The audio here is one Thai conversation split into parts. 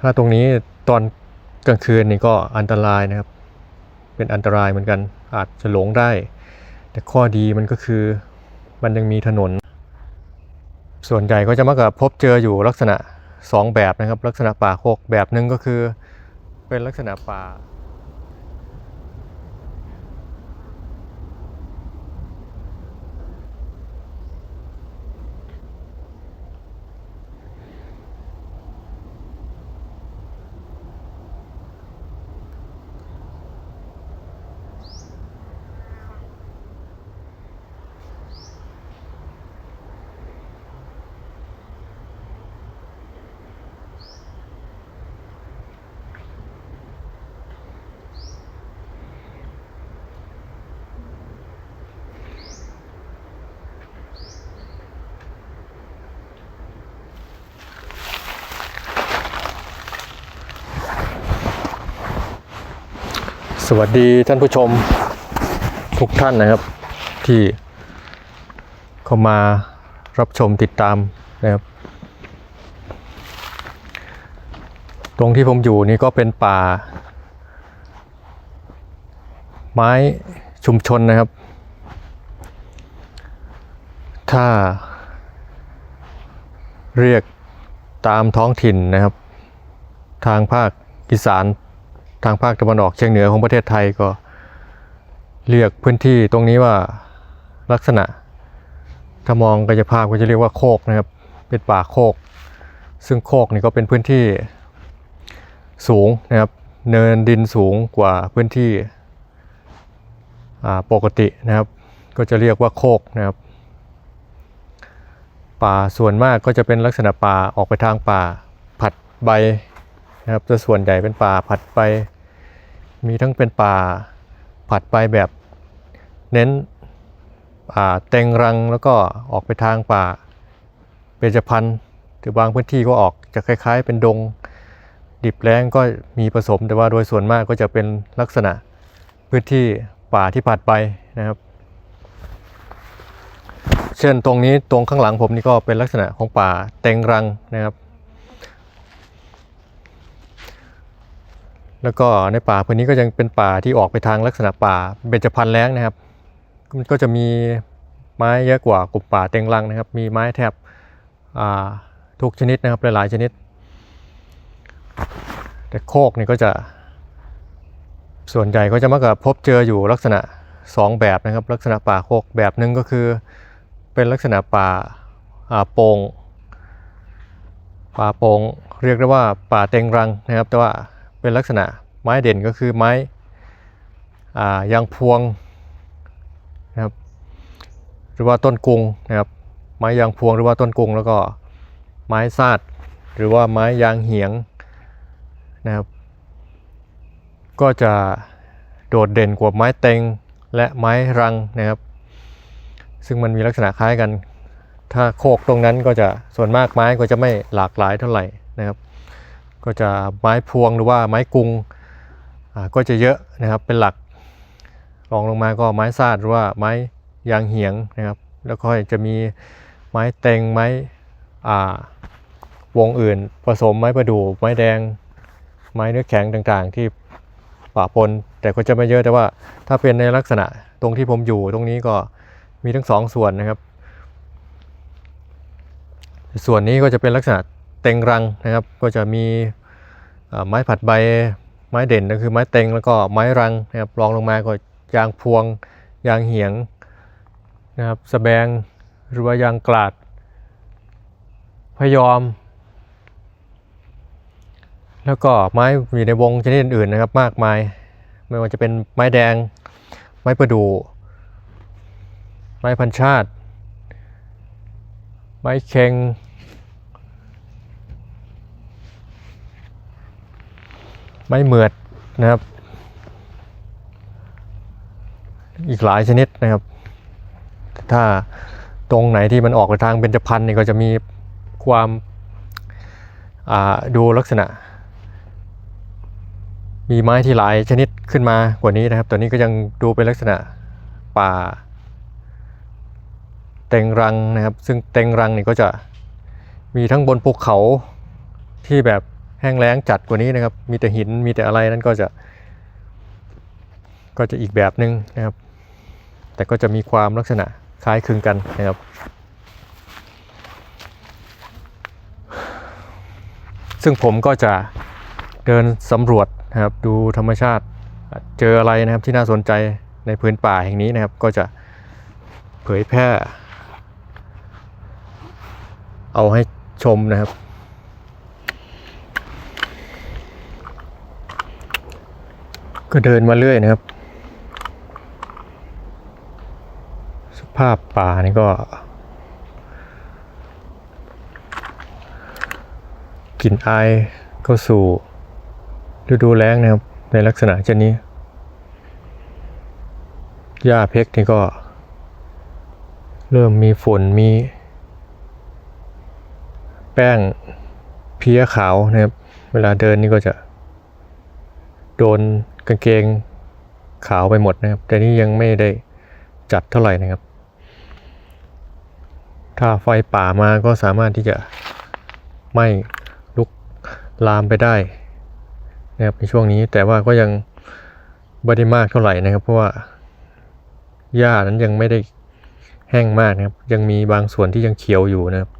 ถ้าตรงนี้ตอนกลางคืนนี่ก็อันตรายนะครับ เป็นอันตรายเหมือนกัน อาจจะหลงได้ แต่ข้อดีมันก็คือมันยังมีถนน ส่วนใหญ่ก็จะมักจะพบเจออยู่ลักษณะสองแบบนะครับ ลักษณะป่าโคกแบบหนึ่งก็คือเป็นลักษณะป่า สวัสดีท่านผู้ชมทุกท่านนะครับ ที่เข้ามารับชมติดตามนะครับ ตรงที่ผมอยู่นี่ก็เป็นป่า ไม้ชุมชนนะครับ ถ้าเรียกตามท้องถิ่นนะครับ ทางภาคอีสาน ทางภาคตะวันออกเฉียงเหนือของประเทศไทยก็เรียกพื้นที่ตรงนี้ว่าลักษณะ ถ้ามองกายภาพก็จะเรียกว่าโคกนะครับ เป็นป่าโคก ซึ่งโคกนี่ก็เป็นพื้นที่สูงนะครับ เนินดินสูงกว่าพื้นที่ปกตินะครับ ก็จะเรียกว่าโคกนะครับ ป่าส่วนมากก็จะเป็นลักษณะป่าออกไปทางป่าผัดใบ นะครับจะส่วนใหญ่เป็นป่าผัดใบมีทั้งเป็นป่าผัดใบแบบเน้นป่าเต็งรังแล้วก็ออกไปทางป่าเบญจพรรณหรือบางพื้นที่ก็ออกจะคล้าย ๆ เป็นดง ดิบแล้งก็มีผสมแต่ว่าโดยส่วนมากก็จะเป็นลักษณะพื้นที่ป่าที่ผัดใบนะครับ เช่นตรงนี้ตรงข้างหลังผมนี่ก็เป็นลักษณะของป่าเต็งรังนะครับ แล้วก็ในป่าพื้นนี้ก็ยังเป็นป่าที่ออกไปทางลักษณะป่าเบญจพรรณแล้งนะครับ มันก็จะมีไม้เยอะกว่ากลุ่มป่าเต็งรังนะครับ มีไม้แทบทุกชนิดนะครับหลายๆชนิด แต่โคกนี่ก็จะ ส่วนใหญ่ก็จะมักจะพบเจออยู่ลักษณะสองแบบนะครับ ลักษณะป่าโคกแบบหนึ่งก็คือ เป็นลักษณะป่าอ่าโปง่งป่าโปง่งเรียกได้ว่าป่าเต็งรังนะครับ แต่ว่า เป็นลักษณะไม้เด่นก็คือไม้ยางพวงนะครับหรือว่าต้นกุงนะครับไม้ยางพวงหรือว่าต้นกุงแล้วก็ไม้ซาดหรือว่าไม้ยางเหียงนะครับก็จะโดดเด่นกว่าไม้เต็งและไม้รังนะครับ ซึ่งมันมีลักษณะคล้ายกัน ถ้าโคกตรงนั้นก็จะส่วนมากไม้ก็จะไม่หลากหลายเท่าไหร่นะครับ ก็จะไม้พวงหรือว่าไม้กุงก็จะเยอะนะครับเป็นหลักรองลงมาก็ไม้ซาดหรือว่าไม้ยางเหียงนะครับ แล้วก็จะมีไม้เต็งไม้วงอื่น ผสมไม้ประดู่ไม้แดง ไม้เนื้อแข็งต่างๆ ที่ป่าปนแต่ก็จะไม่เยอะแต่ว่าถ้าเป็นในลักษณะตรงที่ผมอยู่ตรงนี้ก็มีทั้งสองส่วนนะครับ ส่วนนี้ก็จะเป็นลักษณะ เต็งรังนะครับ ก็จะมีไม้ผัดใบไม้เด่นก็คือไม้เต็งแล้วก็ไม้รังนะครับรองลงมาก็ยางพวงยางเหียงนะครับสแบงหรือว่ายางกลาด พยอม แล้วก็ไม้อยู่ในวงชนิดอื่นๆนะครับมากมาย ไม่ว่าจะเป็นไม้แดง ไม้ประดู่ไม้พันชาติ ไม้เค็ง ไม้เหมือดนะครับ อีกหลายชนิดนะครับ ถ้าตรงไหนที่มันออกไปทางเบญจพรรณนี่ก็จะมีความดูลักษณะ มีไม้ที่หลายชนิดขึ้นมากว่านี้นะครับ ตัวนี้ก็ยังดูเป็นลักษณะป่า เต็งรังนะครับ ซึ่งเต็งรังนี่ก็จะมีทั้งบนภูเขาที่แบบ แห้งแล้งจัดกว่านี้นะครับ มีแต่หินมีแต่อะไรนั่นก็จะ ก็จะอีกแบบหนึ่งนะครับ แต่ก็จะมีความลักษณะคล้ายคลึงกันนะครับซึ่งผมก็จะเดินสำรวจนะครับดูธรรมชาติเจออะไรนะครับที่น่าสนใจในพื้นป่าแห่งนี้นะครับ ก็จะเผยแพร่ เอาให้ชมนะครับ ก็เดินมาเรื่อยนะครับ สภาพป่านี่ก็กลิ่นอายเข้าสู่ฤดูแล้งนะครับ ในลักษณะเช่นนี้ หญ้าเพกนี่ก็ เริ่มมีฝนมี แป้งเพี้ยขาวนะครับ เวลาเดินนี่ก็จะ โดน กางเกงขาวไปหมดนะครับ แต่นี่ยังไม่ได้จัดเท่าไหร่นะครับ ถ้าไฟป่ามาก็สามารถที่จะไหม้ลุกลามไปได้นะครับในช่วงนี้แต่ว่าก็ยังไม่ได้มากเท่าไหร่นะครับ เพราะว่าหญ้านั้นยังไม่ได้แห้งมากนะครับ ยังมีบางส่วนที่ยังเขียวอยู่นะครับ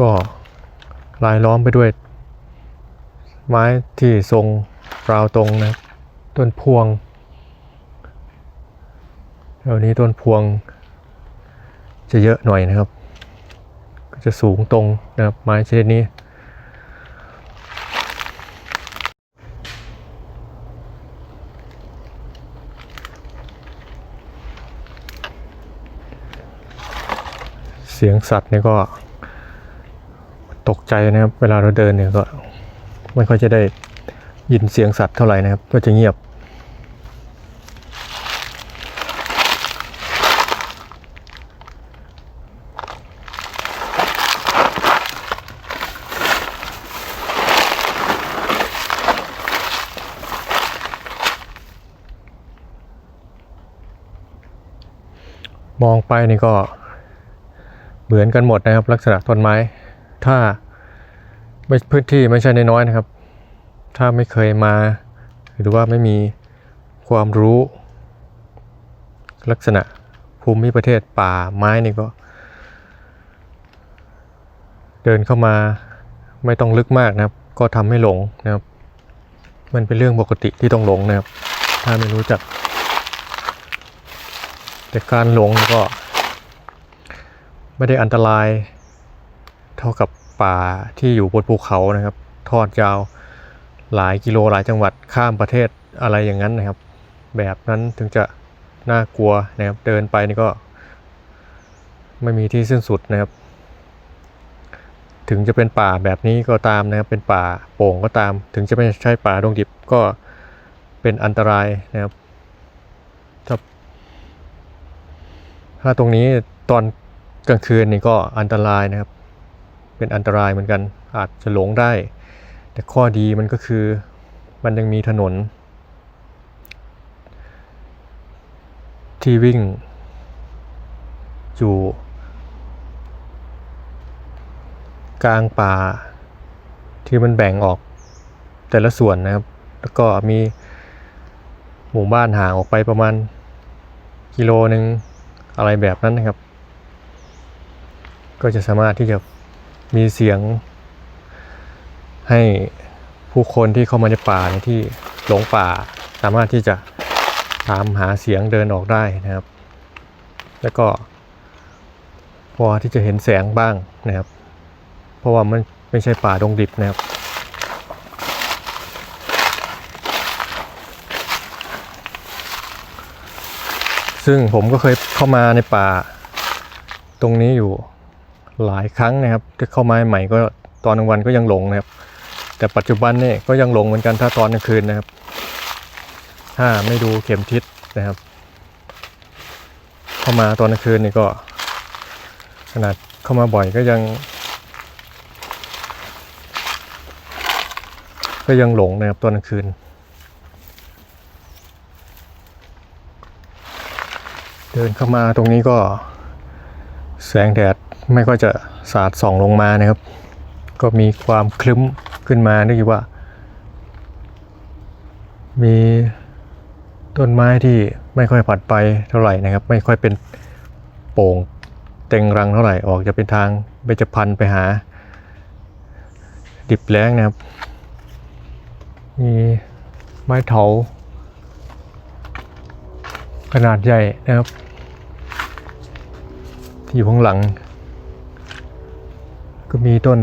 ก็ลายล้อมไปด้วย ไม้ที่ทรงราวตรงนะต้นพวงแถวนี้ต้นพวงจะเยอะหน่อยนะครับ ก็จะสูงตรงนะครับไม้ชนิดนี้ เสียงสัตว์เนี่ยก็ ตกใจนะครับ เวลาเราเดินเนี่ยก็ไม่ค่อยจะได้ยินเสียงสัตว์เท่าไหร่นะครับ ก็จะเงียบ มองไปนี่ก็เหมือนกันหมดนะครับ ลักษณะต้นไม้ ถ้าไม่พื้นที่ไม่ใช่น้อยๆนะครับ ถ้าไม่เคยมาหรือว่าไม่มีความรู้ ลักษณะภูมิประเทศป่าไม้นี่ก็ เดินเข้ามาไม่ต้องลึกมากนะครับ ก็ทำให้หลงนะครับ มันเป็นเรื่องปกติที่ต้องหลงนะครับ ถ้าไม่รู้จัก แต่การหลงก็ ไม่ได้อันตราย เท่ากับป่าที่อยู่บนภูเขานะครับ ทอดยาวหลายกิโลหลายจังหวัดข้ามประเทศอะไรอย่างนั้นนะครับ แบบนั้นถึงจะน่ากลัวนะครับ เดินไปนี่ก็ ไม่มีที่สิ้นสุดนะครับ ถึงจะเป็นป่าแบบนี้ก็ตามนะครับ เป็นป่าโป่งก็ตาม ถึงจะไม่ใช่ป่าดงดิบก็เป็นอันตรายนะครับถ้าถ้าตรงนี้ตอนกลางคืนนี่ก็อันตรายนะครับ เป็นอันตรายเหมือนกัน อาจจะหลงได้ แต่ข้อดีมันก็คือมันยังมีถนน ที่วิ่งอยู่กลางป่าที่มันแบ่งออกแต่ละส่วนนะครับ แล้วก็มีหมู่บ้านห่างออกไปประมาณกิโลหนึ่งอะไรแบบนั้นนะครับ ก็จะสามารถที่จะ มีเสียง ให้ผู้คนที่เข้ามาในป่าในที่หลงป่า สามารถที่จะตามหาเสียงเดินออกได้นะครับ แล้วก็ พอที่จะเห็นแสงบ้างนะครับ เพราะว่ามันไม่ใช่ป่าดงดิบนะครับซึ่งผมก็เคยเข้ามาในป่าตรงนี้อยู่ หลายครั้งนะครับที่เข้ามาใหม่ก็ตอนกลางวันก็ยังหลงนะครับ แต่ปัจจุบันเนี่ยก็ยังหลงเหมือนกันถ้าตอนกลางคืนนะครับ ถ้าไม่ดูเข็มทิศนะครับ เข้ามาตอนกลางคืนนี่ก็ ขนาดเข้ามาบ่อยก็ยัง ก็ยังหลงนะครับตอนกลางคืน เดินเข้ามาตรงนี้ก็แสงแดด ไม่ค่อยจะสาดส่องลงมานะครับ ก็มีความคลึ้มขึ้นมาเนื่องจากว่า มีต้นไม้ที่ไม่ค่อยผัดไปเท่าไหร่นะครับ ไม่ค่อยเป็นโป่งเต็งรังเท่าไหร่ออกจะเป็นทางเบญจพรรณไปหา ดิบแล้งนะครับ มีไม้เถาขนาดใหญ่นะครับ ที่อยู่ข้างหลัง ก็มีต้น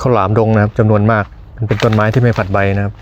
ข้าวหลามดงนะครับจำนวนมาก มันเป็นต้นไม้ที่ไม่ผัดใบนะครับ